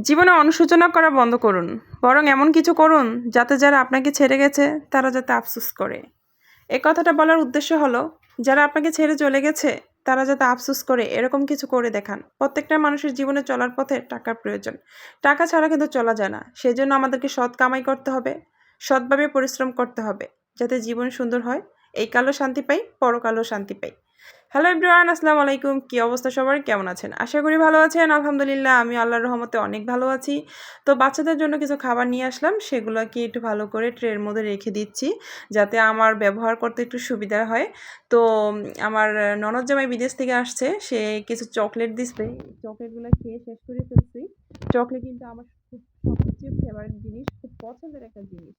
জীবনে অনুশোচনা করা বন্ধ করুন। বরং এমন কিছু করুন যাতে যারা আপনাকে ছেড়ে গেছে, তারা যাতে আফসোস করে। এ কথাটা বলার উদ্দেশ্য হলো, যারা আপনাকে ছেড়ে চলে গেছে, তারা যাতে আফসোস করে, এরকম কিছু করে দেখান। প্রত্যেকটা মানুষের জীবনে চলার পথে টাকার প্রয়োজন। টাকা ছাড়া কিন্তু চলা যায় না। সেই জন্য আমাদেরকে সৎ কামাই করতে হবে, সৎভাবে পরিশ্রম করতে হবে, যাতে জীবন সুন্দর হয়। এই কালো শান্তি পাই, পরকালও শান্তি পাই। হ্যালো এভরিওয়ান আসসালামু আলাইকুম কী অবস্থা সবার? কেমন আছেন? আশা করি ভালো আছেন। আলহামদুলিল্লাহ, আমি আল্লাহর রহমতে অনেক ভালো আছি। তো বাচ্চাদের জন্য কিছু খাবার নিয়ে আসলাম। সেগুলোকে একটু ভালো করে ট্রের মধ্যে রেখে দিচ্ছি, যাতে আমার ব্যবহার করতে একটু সুবিধা হয়। তো আমার ননদ জামাই বিদেশ থেকে আসছে। সে কিছু চকলেট দিচ্ছে। চকলেটগুলো খেয়ে শেষ করে ফেলছি। চকলেট কিন্তু আমার খুব সবচেয়ে ফেভারিট জিনিস, খুব পছন্দের একটা জিনিস।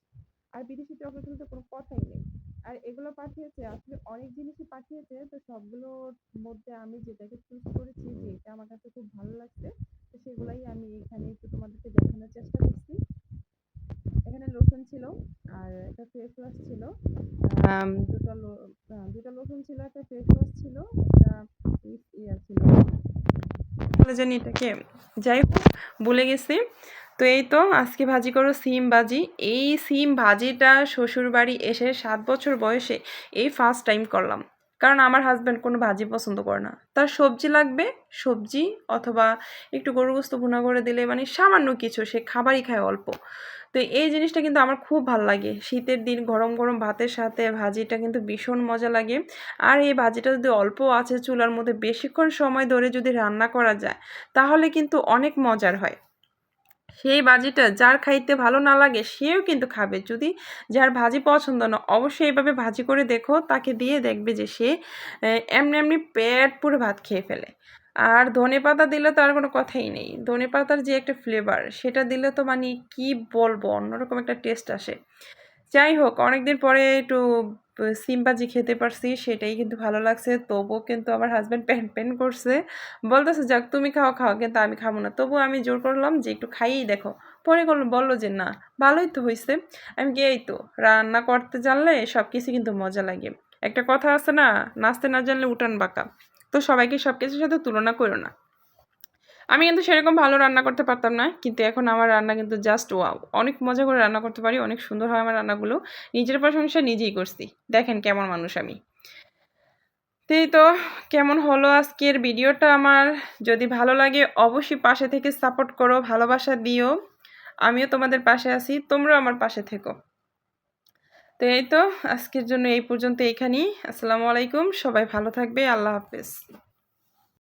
আর বিদেশি চকলেটগুলো তো কোনো কথাই নেই। আর এগুলো পাঠিয়েছে আসলে অনেক জিনিসই পাঠিয়েছে তো সবগুলোর মধ্যে আমি যেটাকে চুজ করেছি যে এটা আমার কাছে খুব ভালো লাগছে তো সেগুলাই আমি এখানে একটু তোমাদেরকে দেখানোর চেষ্টা করছি। এখানে লোশন ছিল আর একটা ফেস ওয়াশ ছিল। দুটো দুটো লোশন ছিল একটা ফেস ওয়াশ ছিল একটা ইয়া ছিল। বলে জানি এটাকে যাই হোক ভুলে গেছি। তো এই তো আজকে ভাজি করো সিম ভাজি। এই সিম ভাজিটা শ্বশুর বাড়ি এসে সাত বছর বয়সে এই ফার্স্ট টাইম করলাম। কারণ আমার হাজব্যান্ড কোনো ভাজি পছন্দ করে না। তার সবজি লাগবে, সবজি অথবা একটু গরু গোস্ত ভুনা করে দিলে মানে সামান্য কিছু, সে খাবারই খায় অল্প। তো এই জিনিসটা কিন্তু আমার খুব ভালো লাগে। শীতের দিন গরম গরম ভাতের সাথে ভাজিটা কিন্তু ভীষণ মজা লাগে। আর এই ভাজিটা যদি অল্প আছে চুলার মধ্যে বেশিক্ষণ সময় ধরে যদি রান্না করা যায়, তাহলে কিন্তু অনেক মজার হয়। সেই ভাজিটা যার খাইতে ভালো না লাগে সেও কিন্তু খাবে। যদি যার ভাজি পছন্দ না, অবশ্যই এইভাবে ভাজি করে দেখো, তাকে দিয়ে দেখবে যে সে এমনি এমনি পেট পুরো ভাত খেয়ে ফেলে। আর ধনে পাতা দিলে তো আর কোনো কথাই নেই। ধনে পাতার যে একটা ফ্লেভার সেটা দিলে তো মানে কি বলব, অন্যরকম একটা টেস্ট আসে। যাই হোক অনেকদিন পরে একটু, ব- সিম ভাজি খেতে পারছি, সেটাই কিন্তু ভালো লাগছে। তবুও কিন্তু আমার হাজব্যান্ড প্যান প্যান করছে। বলতেছে, যাক, তুমি খাও খাও, কিন্তু আমি খাব না। তবুও আমি জোর করলাম যে, একটু খাইয়েই দেখো। পরে করল বলল যে, না, ভালোই তো হয়েছে আমি কি এই তো, রান্না করতে জানলে সব কিছু কিন্তু মজা লাগে। একটা কথা আছে না, নাচতে না জানলে উঠান বাঁকা। তো সবাইকে সব কিছুর সাথে তুলনা করো না। আমি কিন্তু সেরকম ভালো রান্না করতে পারতাম না, কিন্তু এখন আমার রান্না কিন্তু জাস্ট ওয়াও অনেক মজা করে রান্না করতে পারি, অনেক সুন্দর হয় আমার রান্নাগুলো। নিজের প্রশংসা নিজেই করছি। দেখেন কেমন মানুষ আমি। এই তো, কেমন হলো আজকের ভিডিওটা আমার? যদি ভালো লাগে অবশ্যই পাশে থেকে সাপোর্ট করো, ভালোবাসা দিও। আমিও তোমাদের পাশে আছি, তোমরাও আমার পাশে থেকো। তো এই তো, আজকের জন্য এই পর্যন্ত এখানেই। আসসালামু আলাইকুম, সবাই ভালো থাকবে, আল্লাহ হাফেজ।